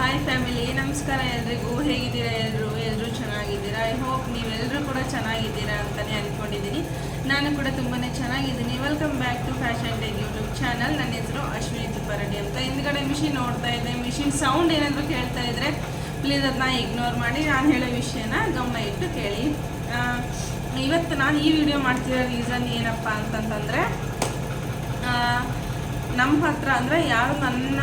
Hi family ನಮಸ್ಕಾರ ಎಲ್ರಿಗೂ. ಹೇಗಿದ್ದೀರಾ ಎಲ್ಲರೂ ಎಲ್ಲರೂ ಚೆನ್ನಾಗಿದ್ದೀರಾ? ಐ ಹೋಪ್ ನೀವೆಲ್ಲರೂ ಕೂಡ ಚೆನ್ನಾಗಿದ್ದೀರಾ ಅಂತಲೇ ಅಂದ್ಕೊಂಡಿದ್ದೀನಿ ನಾನು ಕೂಡ ತುಂಬಾ ಚೆನ್ನಾಗಿದ್ದೀನಿ. Welcome back to fashion tech YouTube channel ನನ್ನ ಹೆಸರು ಅಶ್ವಿನಿ ತುಪ್ಪರೆಡ್ಡಿ ಅಂತ. ಹಿಂದ್ಗಡೆ ಮಿಷಿನ್ ನೋಡ್ತಾ ಇದ್ದೆ. ಮಿಷಿನ್ ಸೌಂಡ್ ಏನಾದರೂ ಕೇಳ್ತಾ ಇದ್ದರೆ ಪ್ಲೀಸ್ ಅದನ್ನ ಇಗ್ನೋರ್ ಮಾಡಿ. ನಾನು ಹೇಳೋ ವಿಷಯನ ಗಮನ ಇಟ್ಟು ಕೇಳಿ. ಇವತ್ತು ನಾನು ಈ ವಿಡಿಯೋ ಮಾಡ್ತಿರೋ ರೀಸನ್ ಏನಪ್ಪ ಅಂತಂತಂದರೆ ನಮ್ಮ ಹತ್ರ ಅಂದರೆ ಯಾರು ನನ್ನ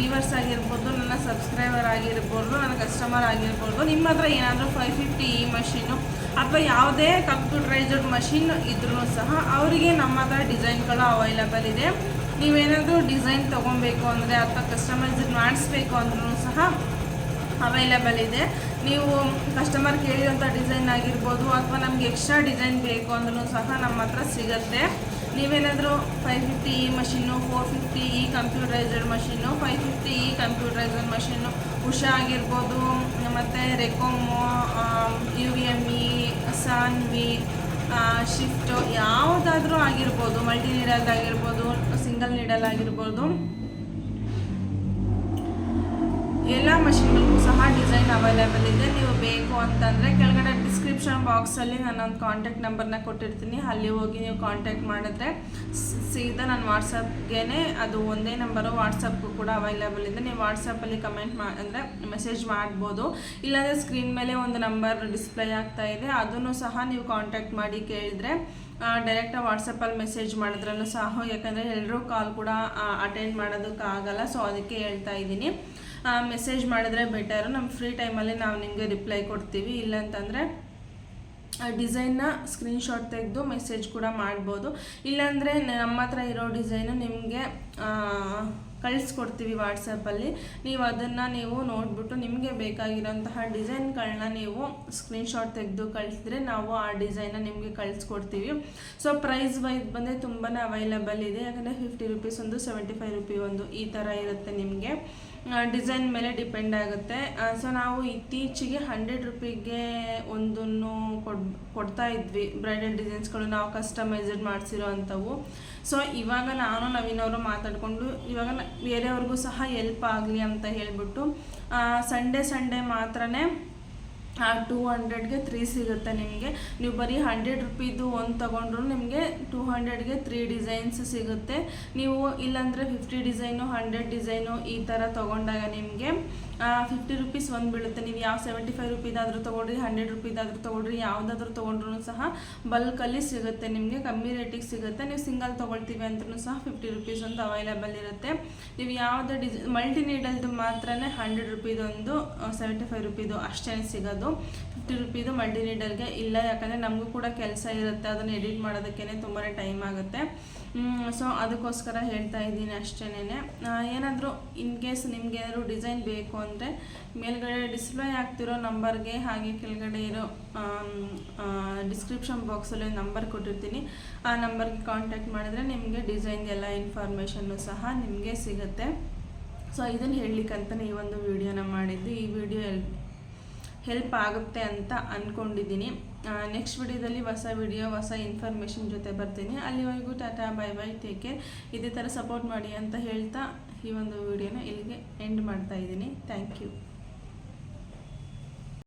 ವ್ಯೂವರ್ಸ್ ಆಗಿರ್ಬೋದು, ನನ್ನ ಸಬ್ಸ್ಕ್ರೈಬರ್ ಆಗಿರ್ಬೋದು, ನನ್ನ ಕಸ್ಟಮರ್ ಆಗಿರ್ಬೋದು, ನಿಮ್ಮ ಹತ್ರ ಏನಾದರೂ ಫೈವ್ ಫಿಫ್ಟಿ ಇ ಮಷೀನು ಅಥವಾ ಯಾವುದೇ ಕಂಪ್ಯೂಟರೈಸ್ಡ್ ಮಷೀನ್ ಇದ್ರೂ ಸಹ ಅವರಿಗೆ ನಮ್ಮ ಹತ್ರ ಡಿಸೈನ್ಗಳು ಅವೈಲಬಲ್ ಇದೆ. ನೀವೇನಾದರೂ ಡಿಸೈನ್ ತೊಗೊಬೇಕು ಅಂದರೆ ಅಥವಾ ಕಸ್ಟಮೈಸ್ ಮಾಡಿಸ್ಬೇಕು ಅಂದ್ರೂ ಸಹ ಅವೈಲಬಲ್ ಇದೆ. ನೀವು ಕಸ್ಟಮರ್ ಕೇಳಿದಂಥ ಡಿಸೈನ್ ಆಗಿರ್ಬೋದು, ಅಥವಾ ನಮಗೆ ಎಕ್ಸ್ಟ್ರಾ ಡಿಸೈನ್ ಬೇಕು ಅಂದ್ರೂ ಸಹ ನಮ್ಮ ಹತ್ರ ಸಿಗುತ್ತೆ. ನೀವೇನಾದರೂ ಫೈವ್ ಫಿಫ್ಟಿ ಈ ಮಷಿನ್ನು ಫೋರ್ ಫಿಫ್ಟಿ ಈ ಕಂಪ್ಯೂಟರೈಸ್ಡ್ ಮಷಿನ್ನು ಫೈವ್ ಫಿಫ್ಟಿ ಈ ಕಂಪ್ಯೂಟರೈಸ್ಡ್ ಮಷಿನ್ನು ಉಷಾ ಆಗಿರ್ಬೋದು, ಮತ್ತು ರೆಕೋಮೋ ಯು ಎಂ ಇ ಸಾನ್ವಿ ಶಿಫ್ಟು ಯಾವುದಾದ್ರೂ ಆಗಿರ್ಬೋದು ಮಲ್ಟಿ ನೀಡಲ್ ಆಗಿರ್ಬೋದು ಸಿಂಗಲ್ ನೀಡಲ್ ಆಗಿರ್ಬೋದು, ಎಲ್ಲ ಮಷಿನ್ಗಳಿಗೂ ಸಹ ಡಿಸೈನ್ ಅವೈಲೇಬಲ್ ಇದೆ. ನೀವು ಬೇಕು ಅಂತಂದರೆ ಕೆಳಗಡೆ ಡಿಸ್ಕ್ರಿಪ್ಷನ್ ಬಾಕ್ಸಲ್ಲಿ ನಾನೊಂದು ಕಾಂಟ್ಯಾಕ್ಟ್ ನಂಬರ್ನ ಕೊಟ್ಟಿರ್ತೀನಿ. ಅಲ್ಲಿ ಹೋಗಿ ನೀವು ಕಾಂಟ್ಯಾಕ್ಟ್ ಮಾಡಿದ್ರೆ ಸೀದಾ ನಾನು ವಾಟ್ಸಪ್ಗೆ ಅದು ಒಂದೇ ನಂಬರು ವಾಟ್ಸಪ್ಪು ಕೂಡ ಅವೈಲೇಬಲ್ ಇದೆ. ನೀವು ವಾಟ್ಸಪ್ಪಲ್ಲಿ ಕಮೆಂಟ್ ಮಾ, ಅಂದರೆ ಮೆಸೇಜ್ ಮಾಡ್ಬೋದು. ಇಲ್ಲಾಂದರೆ ಸ್ಕ್ರೀನ್ ಮೇಲೆ ಒಂದು ನಂಬರ್ ಡಿಸ್ಪ್ಲೇ ಆಗ್ತಾ ಇದೆ. ಅದನ್ನು ಸಹ ನೀವು ಕಾಂಟ್ಯಾಕ್ಟ್ ಮಾಡಿ ಕೇಳಿದರೆ ಡೈರೆಕ್ಟಾಗಿ ವಾಟ್ಸಪ್ಪಲ್ಲಿ ಮೆಸೇಜ್ ಮಾಡಿದ್ರೂ ಸಹ, ಯಾಕಂದರೆ ಎಲ್ಲರೂ ಕಾಲ್ ಕೂಡ ಅಟೆಂಡ್ ಮಾಡೋದಕ್ಕಾಗಲ್ಲ ಸೊ ಅದಕ್ಕೆ ಹೇಳ್ತಾ ಇದ್ದೀನಿ. ಮೆಸೇಜ್ ಮಾಡಿದ್ರೆ ಬೆಟರು ನಮ್ಮ ಫ್ರೀ ಟೈಮಲ್ಲಿ ನಾವು ನಿಮಗೆ ರಿಪ್ಲೈ ಕೊಡ್ತೀವಿ. ಇಲ್ಲಂತಂದರೆ ಡಿಸೈನ್ನ ಸ್ಕ್ರೀನ್ಶಾಟ್ ತೆಗೆದು ಮೆಸೇಜ್ ಕೂಡ ಮಾಡ್ಬೋದು. ಇಲ್ಲಾಂದರೆ ನಮ್ಮ ಹತ್ರ ಇರೋ ಡಿಸೈನು ನಿಮಗೆ ಕಳಿಸ್ಕೊಡ್ತೀವಿ ವಾಟ್ಸಪ್ಪಲ್ಲಿ ನೀವು ಅದನ್ನು ನೀವು ನೋಡಿಬಿಟ್ಟು ನಿಮಗೆ ಬೇಕಾಗಿರೋಂತಹ ಡಿಸೈನ್ಗಳನ್ನ ನೀವು ಸ್ಕ್ರೀನ್ಶಾಟ್ ತೆಗೆದು ಕಳಿಸಿದ್ರೆ ನಾವು ಆ ಡಿಸೈನ್ನ ನಿಮಗೆ ಕಳಿಸ್ಕೊಡ್ತೀವಿ. ಸೊ ಪ್ರೈಸ್ ವೈಸ್ ಬಂದರೆ ತುಂಬಾ ಅವೈಲಬಲ್ ಇದೆ. ಯಾಕಂದರೆ ಫಿಫ್ಟಿ ರುಪೀಸ್ ಒಂದು ಸೆವೆಂಟಿ ಫೈವ್ ರುಪಿ ಒಂದು ಈ ಥರ ಇರುತ್ತೆ ನಿಮಗೆ. ಡಿಸೈನ್ ಮೇಲೆ ಡಿಪೆಂಡ್ ಆಗುತ್ತೆ. ಸೊ ನಾವು ಇತ್ತೀಚೆಗೆ ಹಂಡ್ರೆಡ್ ರುಪೀಗೆ ಒಂದನ್ನು ಕೊಡ್, ಕೊಡ್ತಾ ಇದ್ವಿ. ಬ್ರೈಡಲ್ ಡಿಸೈನ್ಸ್ಗಳು ನಾವು ಕಸ್ಟಮೈಸ್ಡ್ ಮಾಡಿಸಿರೋ ಅಂಥವು. ಸೊ ಇವಾಗ ನಾನು ನವೀನವರು ಮಾತಾಡಿಕೊಂಡು, ಇವಾಗ ಬೇರೆಯವ್ರಿಗೂ ಸಹ ಎಲ್ಪ್ ಆಗಲಿ ಅಂತ ಹೇಳಿಬಿಟ್ಟು ಸಂಡೇ ಸಂಡೇ ಮಾತ್ರನೇ ಟೂ ಹಂಡ್ರೆಡ್ಗೆ ತ್ರೀ ಸಿಗುತ್ತೆ ನಿಮಗೆ. ನೀವು ಬರೀ ಹಂಡ್ರೆಡ್ ರುಪೀದು ಒಂದು ತೊಗೊಂಡ್ರು ನಿಮಗೆ ಟೂ ಹಂಡ್ರೆಡ್ಗೆ ತ್ರೀ ಡಿಸೈನ್ಸ್ ಸಿಗುತ್ತೆ. ನೀವು ಇಲ್ಲಾಂದರೆ ಫಿಫ್ಟಿ ಡಿಸೈನು ಹಂಡ್ರೆಡ್ ಡಿಸೈನು ಈ ಥರ ತೊಗೊಂಡಾಗ ನಿಮಗೆ ಫಿಫ್ಟಿ ರುಪೀಸ್ ಒಂದು ಬೀಳುತ್ತೆ. ನೀವು ಯಾವ ಸೆವೆಂಟಿ ಫೈವ್ ರುಪೀದಾದರೂ ತೊಗೊಳ್ರಿ ಹಂಡ್ರೆಡ್ ರುಪೀದಾದರೂ ತೊಗೊಳ್ರಿ, ಯಾವುದಾದ್ರೂ ತೊಗೊಂಡ್ರು ಸಹ ಬಲ್ಕಲ್ಲಿ ಸಿಗುತ್ತೆ ನಿಮಗೆ, ಕಮ್ಮಿ ರೇಟಿಗೆ ಸಿಗುತ್ತೆ. ನೀವು ಸಿಂಗಲ್ ತೊಗೊಳ್ತೀವಿ ಅಂದ್ರೂ ಸಹ ಫಿಫ್ಟಿ ರುಪೀಸ್ ಒಂದು ಅವೈಲೇಬಲ್ ಇರುತ್ತೆ. ನೀವು ಯಾವುದೇ ಡಿಸ್ ಮಲ್ಟಿ ನೀಡಲ್ದು ಮಾತ್ರ ಹಂಡ್ರೆಡ್ ರುಪೀದೊಂದು ಸೆವೆಂಟಿ ಫೈವ್ ರುಪೀದು ಅಷ್ಟೇ ಸಿಗೋದು. ಫಿಫ್ಟಿ ರುಪೀದು ಮಲ್ಟಿ ನೀಡಲ್ಗೆ ಇಲ್ಲ, ಯಾಕಂದರೆ ನಮಗೂ ಕೂಡ ಕೆಲಸ ಇರುತ್ತೆ, ಅದನ್ನು ಎಡಿಟ್ ಮಾಡೋದಕ್ಕೇ ತುಂಬಾ ಟೈಮ್ ಆಗುತ್ತೆ. ಸೊ ಅದಕ್ಕೋಸ್ಕರ ಹೇಳ್ತಾ ಇದ್ದೀನಿ ಅಷ್ಟೇನೆ ಏನಾದರೂ ಇನ್ ಕೇಸ್ ನಿಮ್ಗೆ ಏನಾದರೂ ಡಿಸೈನ್ ಬೇಕು ಅಂದರೆ ಮೇಲ್ಗಡೆ ಡಿಸ್ಪ್ಲೇ ಆಗ್ತಿರೋ ನಂಬರ್ಗೆ ಹಾಗೆ ಕೆಳಗಡೆ ಇರೋ ಡಿಸ್ಕ್ರಿಪ್ಷನ್ ಬಾಕ್ಸಲ್ಲಿ ನಂಬರ್ ಕೊಟ್ಟಿರ್ತೀನಿ. ಆ ನಂಬರ್ಗೆ ಕಾಂಟ್ಯಾಕ್ಟ್ ಮಾಡಿದ್ರೆ ನಿಮಗೆ ಡಿಸೈನ್ ಎಲ್ಲ ಇನ್ಫಾರ್ಮೇಷನ್ನು ಸಹ ನಿಮಗೆ ಸಿಗುತ್ತೆ. ಸೊ ಇದನ್ನು ಹೇಳಲಿಕ್ಕಂತಲೇ ಈ ಒಂದು ವಿಡಿಯೋನ ಮಾಡಿದ್ದು. ಈ ವಿಡಿಯೋ ಹೆಲ್ಪ್ ಆಗುತ್ತೆ ಅಂತ ಅಂದ್ಕೊಂಡಿದ್ದೀನಿ ನೆಕ್ಸ್ಟ್ ವಿಡಿಯೋದಲ್ಲಿ ಹೊಸ ವಿಡಿಯೋ, ಹೊಸ ಇನ್ಫಾರ್ಮೇಷನ್ ಜೊತೆ ಬರ್ತೀನಿ. ಅಲ್ಲಿವರೆಗೂ Tata bye bye take care ಇದೇ ಥರ ಸಪೋರ್ಟ್ ಮಾಡಿ ಅಂತ ಹೇಳ್ತಾ ಈ ಒಂದು ವಿಡಿಯೋನ ಇಲ್ಲಿಗೆ ಎಂಡ್ ಮಾಡ್ತಾ ಇದ್ದೀನಿ. Thank you